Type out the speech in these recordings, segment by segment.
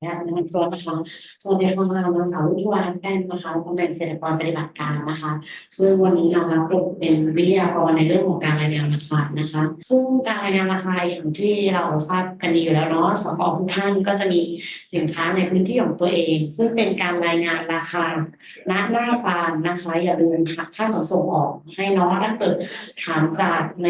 และนักตัวนะคะสวัสดีค่ะนางสาวรุ่งทิวาแป้นนะคะตำแหน่งเกษตรกรปฏิบัติการนะคะ ซึ่งวันนี้เรารับบทเป็นวิทยากรในเรื่องของการรายงานราคานะคะ ซึ่งการรายงานราคาอย่างที่เราทราบกันดีอยู่แล้วเนาะสกทุกท่านก็จะมีสินค้าในพื้นที่ของตัวเอง ซึ่งเป็นการรายงานราคาณหน้าฟาร์มนะคะอย่าลืมหักค่าขนส่งออกให้เน้องถ้าเกิดถามจากใน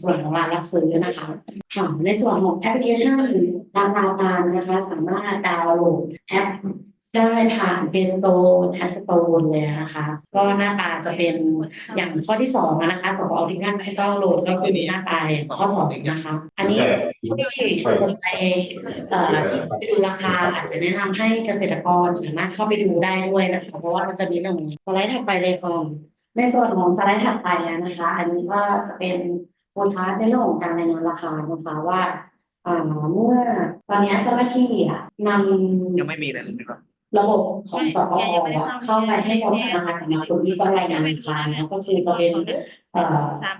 ส่วนของร้านรับซื้อนะคะค่ะในส่วนของแอปพลิเคชันรา คาฟาร์มนะคะสามารถดาวน์โหลดแอปได้ผ่าน Play Store App Store เลยนะคะ ก็หน้าตาจะเป็นอย่างข้อที่สองนะคะสองเอาที่ท่านจะต้องโหลดก็คือหน้าตาอย่างข้อสองนะคะ อันนี้ที่สนใจอ่อที่จะไปดูราคาอาจจะแนะนำให้เกษตรกรสามารถเข้าไปดูได้ด้วยนะคะ เพราะว่ามันจะมีเรื่องสไลด์ถัดไปเลยก่อนในส่วนของสไลด์ถัดไปนะคะ อันนี้ก็จะเป็นโพสต์ในเรื่องของการรายงานราคานะคะว่า อ่าเมื่อตอนนี้เจ้าหน้าที่อะนำยังไม่มีเลยนะครับระบบของสกออะเข้าไปให้บริการสำหรับคนที่ต้องรายงานราคานะก็คือจะเป็นเอ่อ สาม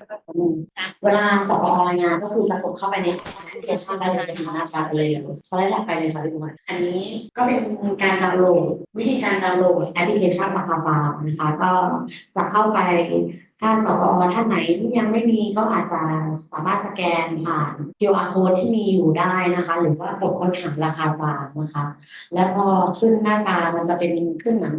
เวลาสกอรายงานก็คือจะกดเข้าไปในแอปพลิเคชันได้เลยนะคะเลยสไลด์ถัดไปเลยค่ะพี่บุ๋มอันนี้ก็เป็นการดาวน์โหลด วิธีการดาวน์โหลดแอปพลิเคชันราคาฟาร์มนะคะก็จะเข้าไป ถ้าสกอท่านไหนที่ยังไม่มีก็อาจจะสามารถสแกนผ่าน QR code ที่มีอยู่ได้นะคะ หรือว่ากดค้นหาราคาฟาร์มนะคะ แล้วพอขึ้นหน้าตามันจะเป็นขึ้นเหมือน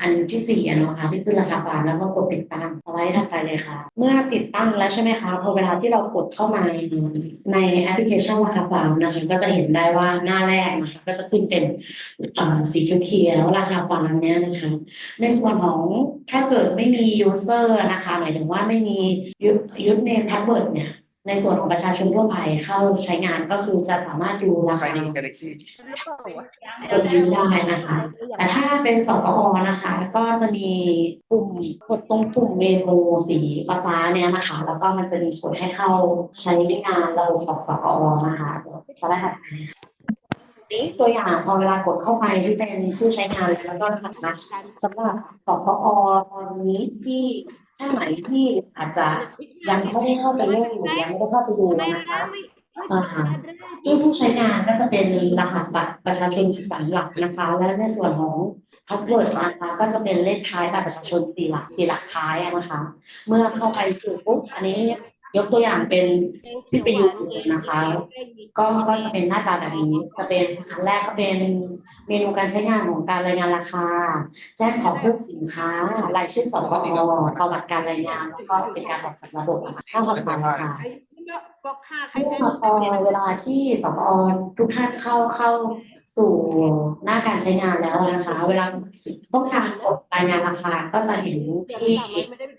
อันที่สี่นะคะที่ขึ้นราคาฟาร์มแล้วก็กดติดตั้งเอาไว้ถัดไปเลยค่ะ เมื่อติดตั้งแล้วใช่ไหมคะพอเวลาที่เรากดเข้ามาในแอปพลิเคชันราคาฟาร์มนะคะ ก็จะเห็นได้ว่าหน้าแรกนะคะก็จะขึ้นเป็นสีเขียวๆราคาฟาร์มเนี้ยนะคะ ในส่วนของถ้าเกิดไม่มี user นะคะ หมายถึงว่าไม่มียุทธเนมพาสเวิร์ดเนี่ย ในส่วนของประชาชนทั่วไปเข้าใช้งานก็คือจะสามารถดูราใครคาดีกาแล็กซี่ตัวนี้ได้นะคะ แต่ถ้าเป็นสกอนะคะ ก็จะมีปุ่มกดตรงปุ่มเมนูสีฟ้าๆเนี่ยนะคะ แล้วก็มันจะมีกดให้เข้าใช้งานระบบของสกอนะคะสไลด์ถัดไปค่ะนี่ตัวอย่างพอเวลากดเข้าไปที่เป็นผู้ใช้งานแล้วก็ถัดมาสำหรับสกอตอนนี้ที่ ท่านไหนที่อาจจะยังไม่ได้เข้าไปเล่นหรือยังไม่ได้เข้าไปดูนะคะที่ผู้ใช้งานก็จะเป็นรหัสบัตรประชาชนสามหลักนะคะ และในส่วนของพาสเวิร์ดนะคะก็จะเป็นเลขท้ายบัตรประชาชนสี่หลักสี่หลักท้ายอะนะคะ เมื่อเข้าไปสู่ปุ๊บอันนี้ ยกตัวอย่างเป็นที่ประยุกต์นะคะ ก็ก็จะเป็นหน้าตาแบบนี้ จะเป็นอันแรกก็เป็นเมนูการใช้งานของการรายงานราคา แจ้งขอเพิ่มสินค้ารายชื่อสกอประวัติการรายงานแล้วก็เป็นการออกจากระบบอะค่ะถ้าผ่านค่ะบอกค่าใครเมื่อพอเวลาที่สกอทุกท่านเข้าเข้า สู่หน้าการใช้งานแล้วนะคะ เวลาต้องการกดรายงานราคาก็จะเห็นที่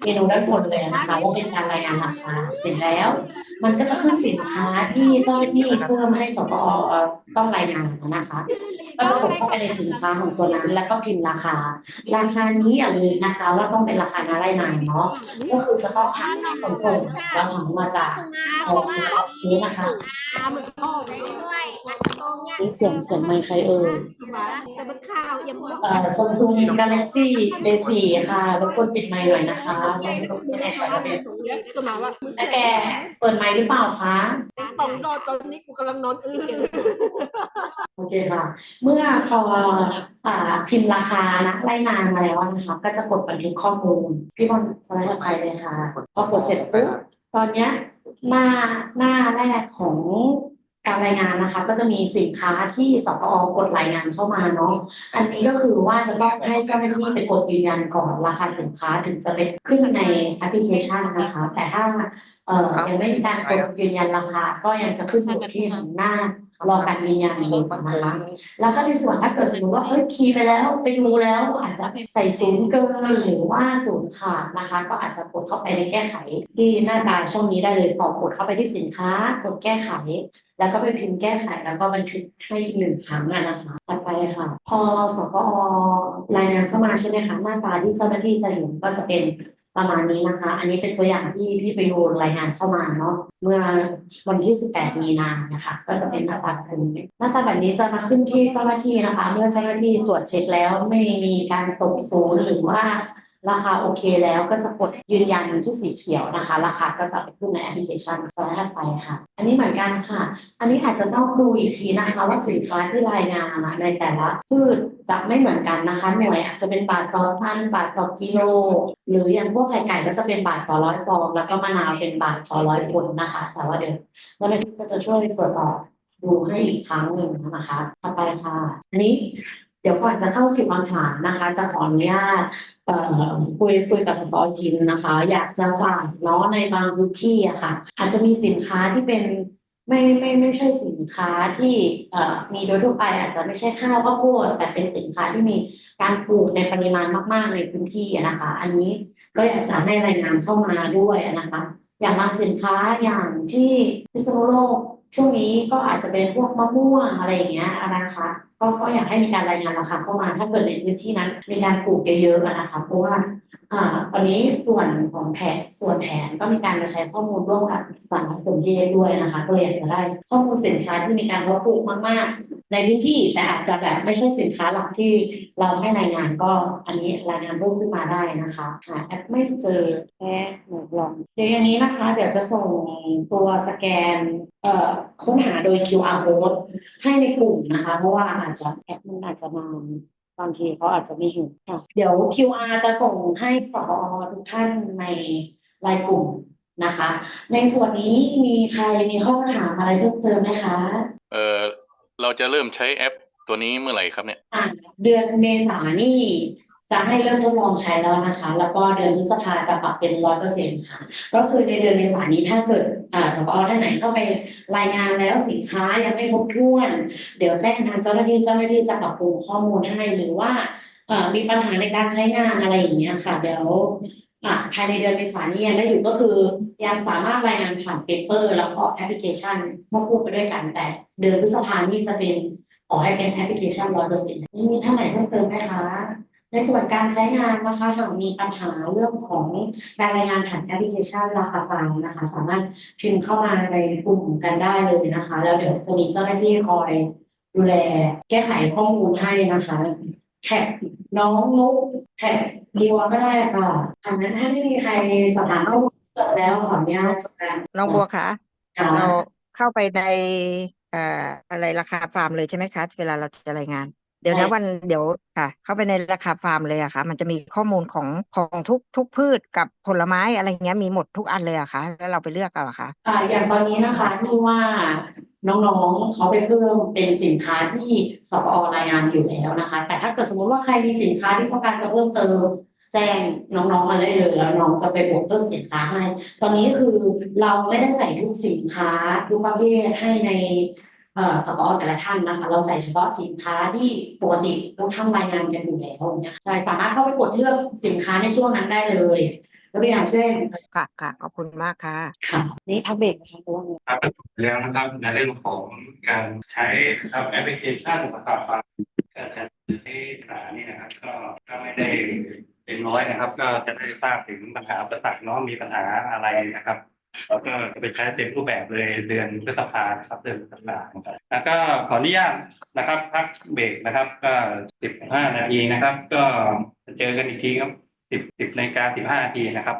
เมนูด้านบนเลยนะคะว่าเป็นการรายงานราคาเสร็จแล้ว มันก็จะขึ้นสินค้าที่เจ้าหน้าที่เพิ่มให้สกอต้องรายงานนะคะ ก็จะกดเข้าไปในสินค้าของตัวนั้น แล้วก็พิมพ์ราคา ราคานี้อย่าลืมนะคะ ว่าต้องเป็นราคาหน้ารายงานเนาะก็คือจะต้องหาขนส่งเราหักมาจากของเราซื้อนะคะ มันพ่อไปด้วยตรงเนี้ยนี่เสียงเสียงไมค์ใครเอ่ยแต่มันข้าวยังบอกเอ่อซัมซุงกาแล็กซี่เจสี่ค่ะรบกวนปิดไมค์หน่อยนะคะไม่ไม่แน่ใจว่าเป็นก็มาว่าแม่แกเปิดไมค์หรือเปล่าคะตองนอนตอนนี้กูกำลังนอนอื้อโอเคค่ะ เมื่อพออ่าพิมพ์ราคานะไล่นานมาแล้วนะคะ ก็จะกดบันทึกข้อมูล พี่บอลสไลด์ต่อไปเลยค่ะ พอกดเสร็จปุ๊บตอนเนี้ยหน้าหน้าแรกของ การรายงานนะคะ ก็จะมีสินค้าที่สกอกดรายงานเข้ามาเนาะอันนี้ก็คือว่าจะต้องให้เจ้าหน้าที่ไปกดยืนยันก่อนราคาสินค้าถึงจะไปขึ้นในแอปพลิเคชันนะคะ แต่ถ้าเอ่อยังไม่มีการกดยืนยันราคา ก็ยังจะขึ้นอยู่ที่หน้า รอการยืนยันอยู่นะคะแล้วก็ในส่วนถ้าเกิดสมมติว่าเอ้ยคีย์ไปแล้วไปดูแล้วอาจจะใส่ศูนย์เกินหรือว่าศูนย์ขาดนะคะ ก็อาจจะกดเข้าไปในแก้ไขที่หน้าตาช่องนี้ได้เลยพอกดเข้าไปที่สินค้ากดแก้ไข แล้วก็ไปพิมพ์แก้ไขแล้วก็บันทึกให้หนึ่งครั้งอะนะคะถัดไปค่ะ พอสกอรายงานเข้ามาใช่ไหมคะหน้าตาที่เจ้าหน้าที่จะเห็นก็จะเป็น ประมาณนี้นะคะ อันนี้เป็นตัวอย่างที่พี่ไปดูรายงานเข้ามาเนาะเมื่อวันที่ 18 มีนานะคะ ก็จะเป็นหน้าตาแบบนี้หน้าตาแบบนี้จะมาขึ้นที่เจ้าหน้าที่นะคะ เมื่อเจ้าหน้าที่ตรวจเช็คแล้วไม่มีการตกศูนย์หรือว่า ราคาโอเคแล้วก็จะกดยืนยันที่สีเขียวนะคะ ราคาก็จะไปขึ้นในแอปพลิเคชันสไลด์ไปค่ะ อันนี้เหมือนกันค่ะ อันนี้อาจจะต้องดูอีกทีนะคะว่าสินค้าที่รายงานในแต่ละพืชจะไม่เหมือนกันนะคะหน่วยอาจจะเป็นบาทต่อตันบาทต่อกิโล หรืออย่างพวกไข่ไก่ก็จะเป็นบาทต่อร้อยฟอง แล้วก็มะนาวเป็นบาทต่อร้อยผลนะคะแต่ว่าเดี๋ยวเจ้าหน้าที่ก็จะช่วยตรวจสอบดูให้อีกครั้งหนึ่งนะคะ ต่อไปค่ะ อันนี้ ดี๋ยวก่อนจะเข้าสู่คำถามนะคะ จะขออนุญาตเอ่อคุยคุยกับสปอร์ทีมนะคะ อยากจะฝากเนาะในบางพื้นที่อะค่ะ อาจจะมีสินค้าที่เป็นไม่ไม่ไม่ใช่สินค้าที่เอ่อมีโดยทั่วไปอาจจะไม่ใช่ข้าวข้าวโพดแต่เป็นสินค้าที่มีการปลูกในปริมาณมาก ๆ ในพื้นที่นะคะ อันนี้ก็อยากจะให้รายงานเข้ามาด้วยนะคะ อย่างบางสินค้าอย่างที่พิษณุโลก ช่วงนี้ก็อาจจะเป็นพวกมะม่วงอะไรอย่างเงี้ยนะคะก็ก็อยากให้มีการรายงานราคาเข้ามาถ้าเกิดในพื้นที่นั้นมีการปลูกเยอะๆนะคะเพราะว่าอ่าตอนนี้ส่วนของแผนส่วนแผนก็มีการมาใช้ข้อมูลร่วมกับสารสนเทศด้วยนะคะก็เลยอยากจะได้ข้อมูลสินค้าที่มีการเพาะปลูกมากๆ ในพื้นที่แต่อาจจะแบบไม่ใช่สินค้าหลักที่เราให้รายงานก็อันนี้รายงานเพิ่มขึ้นมาได้นะคะหาแอปไม่เจอแค่หนูลองเดี๋ยวอันนี้นะคะ เดี๋ยวจะส่งตัวสแกนเอ่อค้นหาโดย QR code ให้ในกลุ่มนะคะ เพราะว่าอาจจะแอปมันอาจจะนาบางทีเขาอาจจะไม่เห็นค่ะเดี๋ยว QR จะส่งให้สอทุกท่านในไลน์กลุ่มนะคะ ในส่วนนี้มีใครมีข้อสถามอะไรเพิ่มเติมไหมคะ เออ เราจะเริ่มใช้แอปตัวนี้เมื่อไหร่ครับเนี่ย อ่าเดือนเมษายนนี่จะให้เริ่มทดลองใช้แล้วนะคะ แล้วก็เดือนพฤษภาจะปรับเป็นร้อยเปอร์เซ็นต์ค่ะ ก็คือในเดือนเมษายนนี้ถ้าเกิดอ่าสกอท่านไหนเข้าไปรายงานแล้วสินค้ายังไม่ครบถ้วน เดี๋ยวแจ้งทางเจ้าหน้าที่เจ้าหน้าที่จะปรับปรุงข้อมูลให้หรือว่าเอ่อมีปัญหาในการใช้งานอะไรอย่างเงี้ยค่ะเดี๋ยว อ่าภายในเดือนเมษายนนี้ยังได้อยู่ก็คือ ยังสามารถรายงานผ่านเปเปอร์ แล้วก็แอปพลิเคชันควบคู่ไปด้วยกัน แต่เดือนพฤษภานี่จะเป็นขอให้เป็นแอปพลิเคชันร้อยเปอร์เซ็นต์นี่มีท่านไหนเพิ่มเติมไหมคะในส่วนการใช้งานนะคะหากมีปัญหาเรื่องของการรายงานผ่านแอปพลิเคชันราคาฟังนะคะ สามารถพิมพ์เข้ามาในกลุ่มกันได้เลยนะคะ แล้วเดี๋ยวจะมีเจ้าหน้าที่คอยดูแลแก้ไขข้อมูลให้นะคะแท็กน้องนุ๊กแท็ก ดีวก็ได้ค่ะอันนั้นถ้าไม่มีใครสอบถามข้อมูลเสร็จแล้วขออนุญาตจบการน้องบัวคะค่ะเราเข้าไปในเอ่ออะไรราคาฟาร์มเลยใช่ไหมคะ เวลาเราจะรายงาน เดี๋ยวนะวันเดี๋ยวค่ะ เข้าไปในราคาฟาร์มเลยอะค่ะ มันจะมีข้อมูลของของทุกทุกพืชกับผลไม้อะไรเงี้ยมีหมดทุกอันเลยอะค่ะ แล้วเราไปเลือกเอาอะค่ะอ่าอย่างตอนนี้นะคะที่ว่าน้องๆเขาไปเพิ่มเป็นสินค้าที่สปอรายงานอยู่แล้วนะคะ แต่ถ้าเกิดสมมติว่าใครมีสินค้าที่ต้องการจะเพิ่มเติม แจ้งน้องๆมาได้เลยแล้วน้องจะไปบวกเพิ่มสินค้าให้ ตอนนี้คือเราไม่ได้ใส่ทุกสินค้าทุกประเภทให้ในเอ่อสปอแต่ละท่านนะคะ เราใส่เฉพาะสินค้าที่ปกติทุกท่านรายงานกันอยู่แล้วเนี่ยใช่สามารถเข้าไปกดเลือกสินค้าในช่วงนั้นได้เลยยกตัวอย่างเช่นค่ะค่ะขอบคุณมากค่ะค่ะนี่พักเบรกนะคะเพราะว่าครับแล้วนะครับในเรื่องของการใช้ครับแอปพลิเคชันนะครับการจัดซื้อสานี่นะครับก็ถ้าไม่ได้ เต็มร้อยนะครับ ก็จะได้ทราบถึงปัญหาอุประตักเนาะมีปัญหาอะไรนะครับ แล้วก็จะไปใช้เต็มรูปแบบเลยเดือนพฤษภาครับเดือนพฤษภาครับแล้วก็ขออนุญาตนะครับ พักเบรกนะครับ ก็สิบห้านาทีนะครับ ก็เจอกันอีกทีครับสิบสิบนาฬิกาสิบห้านาทีนะครับ